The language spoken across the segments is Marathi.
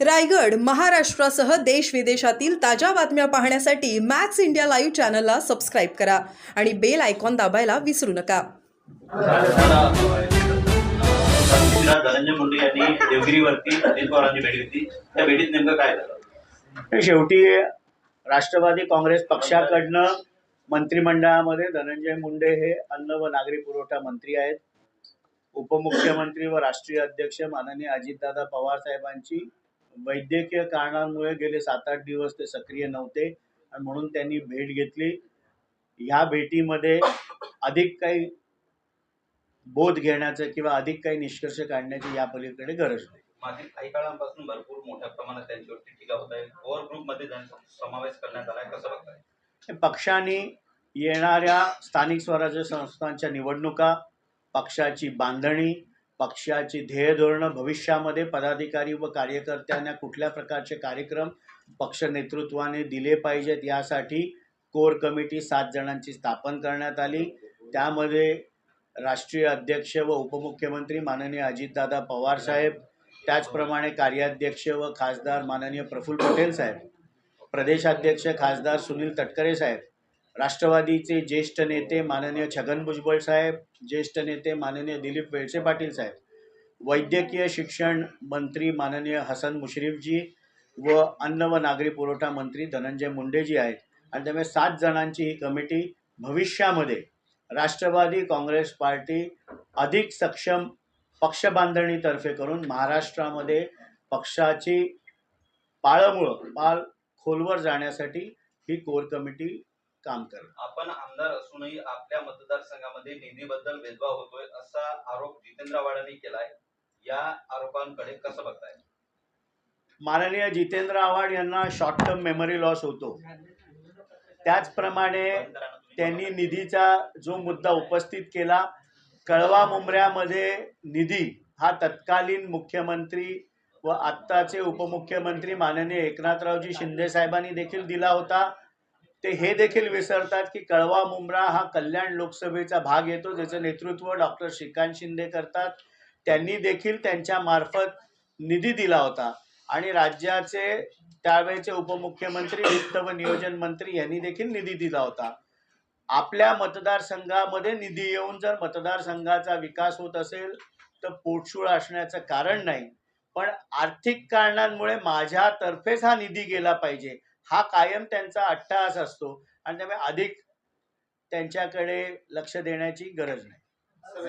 रायगड महाराष्ट्रासह देश विदेशातील ताज्या बातम्या पाहण्यासाठी मॅक्स इंडिया लाईव्ह चॅनलला सबस्क्राईब करा आणि बेल आयकॉन दाबायला विसरू नका. संसदेला धनंजय मुंडे यांनी देवगिरीवरती अजित पवारांची भेट घेतली. त्या भेटीत नेमकं काय झालं? शेवटी राष्ट्रवादी काँग्रेस पक्षाकडनं मंत्रिमंडळामध्ये धनंजय मुंडे हे अन्न व नागरी पुरवठा मंत्री आहेत. उपमुख्यमंत्री व राष्ट्रीय अध्यक्ष माननीय अजितदादा पवार साहेबांची वैद्यकीय कारणांमुळे गेले सात आठ दिवस ते सक्रिय नव्हते आणि म्हणून त्यांनी भेट घेतली. ह्या भेटीमध्ये अधिक काही बोध घेण्याचं किंवा अधिक काही निष्कर्ष काढण्याची या पलीकडे गरज नाही. मागील काही काळांपासून भरपूर मोठ्या प्रमाणात त्यांच्यावरती टीका होत आहे. कोर ग्रुपमध्ये त्यांचा समावेश करण्यात आलाय कसं बघताय? पक्षाने येणाऱ्या स्थानिक स्वराज्य संस्थांच्या निवडणुका पक्षाची बांधणी पक्षाची ध्येय धोरणं भविष्यामध्ये पदाधिकारी व कार्यकर्त्यांना कुठल्या प्रकारचे कार्यक्रम पक्ष नेतृत्वाने दिले पाहिजेत यासाठी कोर कमिटी सात जणांची स्थापन करण्यात आली. त्यामध्ये राष्ट्रीय अध्यक्ष व उपमुख्यमंत्री माननीय अजितदादा पवार साहेब त्याचप्रमाणे कार्याध्यक्ष व खासदार माननीय प्रफुल्ल पटेल साहेब प्रदेशाध्यक्ष खासदार सुनील तटकरे साहेब राष्ट्रवादीचे ज्येष्ठ नेते माननीय छगन भुजबळ साहेब ज्येष्ठ नेते माननीय दिलीप वेळसे पाटील साहेब वैद्यकीय शिक्षण मंत्री माननीय हसन मुश्रीफजी व अन्न व नागरी पुरवठा मंत्री धनंजय मुंडेजी आहेत. आणि त्यामुळे सात जणांची ही कमिटी भविष्यामध्ये राष्ट्रवादी काँग्रेस पार्टी अधिक सक्षम पक्ष बांधणीतर्फे करून महाराष्ट्रामध्ये पक्षाची पाळमुळं पाळ खोलवर जाण्यासाठी ही कोर कमिटी काम करेल आपण आमदार असूनही आपल्या मतदारसंघामध्ये निधीबद्दल भेदभाव होतोय असा आरोप जितेंद्र आव्हाडांनी केलाय. या आरोपांकडे कसं बघताय? माननीय जितेंद्र आव्हाड यांना शॉर्ट टर्म मेमरी लॉस होतो. त्याचप्रमाणे त्यांनी निधीचा जो मुद्दा उपस्थित केला कळवा मुंबऱ्यामध्ये निधी हा तत्कालीन मुख्यमंत्री व आत्ताचे उपमुख्यमंत्री माननीय एकनाथरावजी शिंदे साहेबांनी देखील दिला होता. ते हे देखील विसरतात की कळवा मुंब्रा हा कल्याण लोकसभेचा भाग येतो ज्याचं नेतृत्व डॉक्टर श्रीकांत शिंदे करतात. त्यांनी देखील त्यांच्या मार्फत निधी दिला होता. आणि राज्याचे त्यावेळेचे उपमुख्यमंत्री वित्त व नियोजन मंत्री यांनी देखील निधी दिला होता. आपल्या मतदारसंघामध्ये निधी येऊन जर मतदारसंघाचा विकास होत असेल तर पोटशूळ असण्याचं कारण नाही. पण आर्थिक कारणांमुळे माझ्यातर्फेच हा निधी गेला पाहिजे. हा कायम त्यांचा अट्टहास असतो आणि त्यामुळे अधिक त्यांच्याकडे लक्ष देण्याची गरज नाही.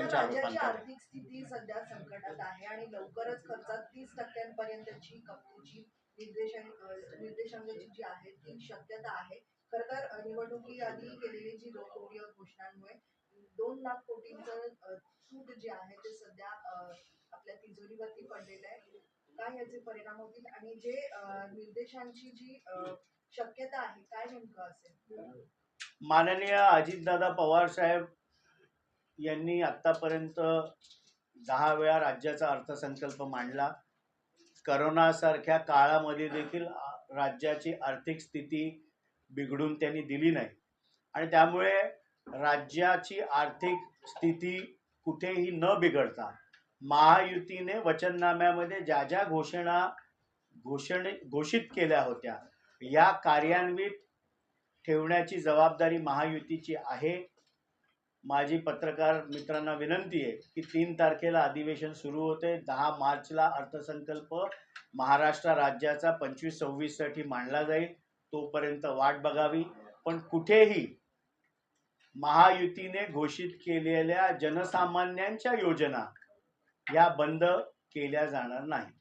राज्याची. आर्थिक स्थिती सध्या संकटात आहे आणि लवकरच खर्चात तीस टक्क्यांपर्यंतची कपातीची निर्देशन अ, निर्देशांकाची जी आहे ती शक्यता आहे. खर तर अ, निवडणुकीआधी केलेली जी लोकप्रिय घोषणांमुळे दोन लाख कोटींचं सूट जे आहे ते सध्या आपल्या तिजोरीवरती पडलेलं आहे. काय याचे परिणाम होतील? आणि जे निर्देशांची जी शक्यता आहे काय नेमकं असेल? माननीय अजितदादा पवार साहेब यांनी आत्तापर्यंत दहा वेळा राज्याचा अर्थसंकल्प मांडला. करोनासारख्या काळामध्ये देखील राज्याची आर्थिक स्थिती बिघडून त्यांनी दिली नाही. आणि त्यामुळे राज्याची आर्थिक स्थिती कुठेही न बिघडता महायुतीने वचननाम्यामध्ये ज्या ज्या घोषणा घोषणे घोषित केल्या होत्या या कार्यान्वित ठेवण्याची जबाबदारी महायुतीची आहे. माझी पत्रकार मित्रांना विनंती आहे की तीन तारखेला अधिवेशन सुरू होते. दहा मार्चला अर्थसंकल्प महाराष्ट्र राज्याचा पंचवीस सव्वीससाठी मांडला जाईल तोपर्यंत वाट बघावी. पण कुठेही महायुतीने घोषित केलेल्या जनसामान्यांच्या योजना या बंद केल्या जाणार नाही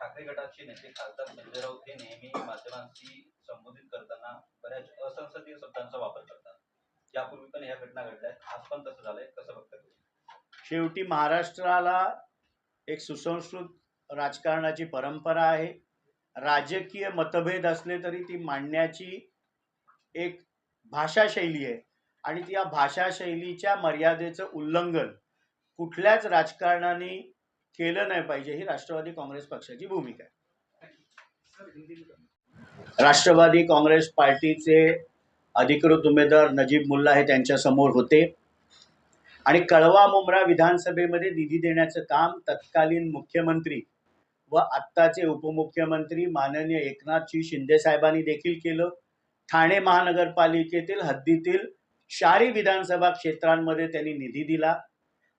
ठाकरे गटाचे नेते खासदार संजय राऊत हे नेहमी माध्यमांशी संबोधित करताना बऱ्याच असंसदीय शब्दांचा वापर करतात. यापूर्वी पण ह्या घटना घडल्यात. आज पण तसं झालंय. कसं तुम्ही? शेवटी महाराष्ट्राला एक सुसंस्कृत राजकारणाची परंपरा आहे. राजकीय मतभेद असले तरी ती मांडण्याची एक भाषाशैली आहे. आणि ती या भाषाशैलीच्या मर्यादेचं उल्लंघन कुठल्याच राजकारणाने केलं नाही पाहिजे ही राष्ट्रवादी काँग्रेस पक्षाची भूमिका आहे. राष्ट्रवादी काँग्रेस पार्टीचे अधिकृत उमेदवार नजीब मुल्ला हे त्यांच्यासमोर होते. आणि कळवा मुंब्रा विधानसभेमध्ये निधी देण्याचं काम तत्कालीन मुख्यमंत्री व आत्ताचे उपमुख्यमंत्री माननीय एकनाथजी शिंदे साहेबांनी देखील केलं. ठाणे महानगरपालिकेतील हद्दीतील शारी विधानसभा क्षेत्रांमध्ये त्यांनी निधी दिला.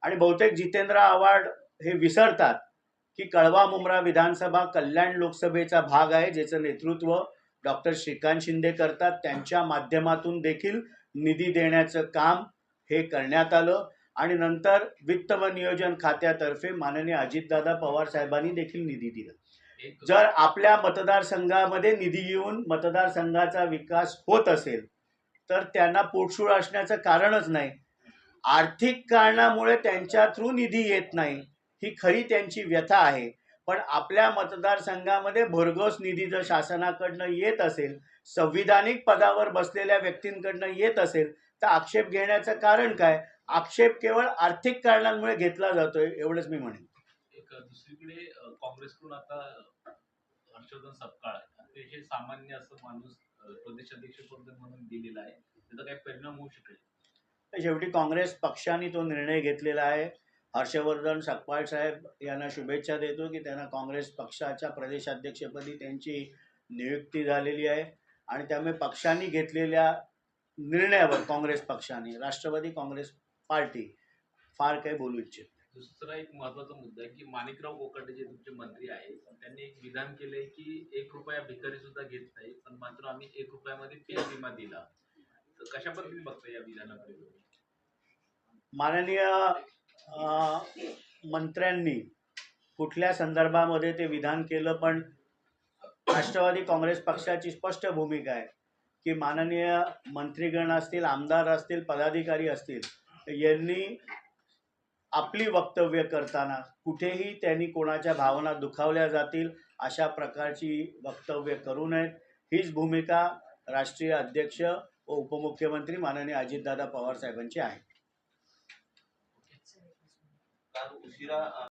आणि बहुतेक जितेंद्र आव्हाड हे विसरतात की कळवा मुंब्रा विधानसभा कल्याण लोकसभेचा भाग आहे ज्याचं नेतृत्व डॉक्टर श्रीकांत शिंदे करतात. त्यांच्या माध्यमातून देखील निधी देण्याचं काम हे करण्यात आलं. आणि नंतर वित्त व नियोजन खात्यातर्फे माननीय अजितदादा पवार साहेबांनी देखील निधी दिला. जर आपल्या मतदारसंघामध्ये निधी येऊन मतदारसंघाचा विकास होत असेल तर त्यांना पोटशूळ असण्याचं कारणच नाही. आर्थिक कारणामुळे त्यांच्या थ्रू निधी येत नाही ही खरी त्यांची व्यथा आहे. पण आपल्या मतदारसंघामध्ये भरघोस निधी जर शासनाकडनं येत असेल संविधानिक पदावर बसलेल्या व्यक्तींकडनं येत असेल तर आक्षेप घेण्याचं कारण काय? आक्षेप केवळ आर्थिक कारणांमुळे घेतला जातोय एवढंच मी म्हणेन. दुसरीकडे काँग्रेसकडून आता हर्षवर्धन सपकाळ हे सामान्य असं माणूस अ, प्रदेशाध्यक्ष म्हणून दिलेला आहे. त्याचा काही परिणाम होऊ शकेल. तर शेवटी काँग्रेस पक्षाने तो निर्णय घेतलेला आहे. हर्षवर्धन सकपाळ साहेब यांना शुभेच्छा देतो की त्यांना काँग्रेस पक्षाच्या प्रदेशाध्यक्षपदी त्यांची नियुक्ती झालेली आहे. आणि त्यामुळे पक्षांनी घेतलेल्या निर्णयावर काँग्रेस पक्षाने राष्ट्रवादी काँग्रेस पार्टी फार काही बोलू इच्छित दुसरा एक महत्त्वाचा मुद्दा आहे की माणिकराव कोकाटे जे तुमचे मंत्री आहेत. त्यांनी एक विधान केलंय की एक रुपया भिकारी सुद्धा घेत नाही पण मात्र आम्ही एक रुपयामध्ये पीक विमा दिला. कशा पद्धतीने बघता या विधानाकडे माननीय मंत्र्यांनी कुठल्या संदर्भामध्ये ते विधान केलं पण राष्ट्रवादी काँग्रेस पक्षाची स्पष्ट भूमिका आहे की माननीय मंत्रीगण असतील आमदार असतील पदाधिकारी असतील यांनी आपली वक्तव्य करताना कुठेही त्यांनी कोणाच्या भावना दुखावल्या जातील अशा प्रकारची वक्तव्य करू नयेत. हीच भूमिका राष्ट्रीय अध्यक्ष व उपमुख्यमंत्री माननीय अजितदादा पवार साहेबांची आहे. उशिरा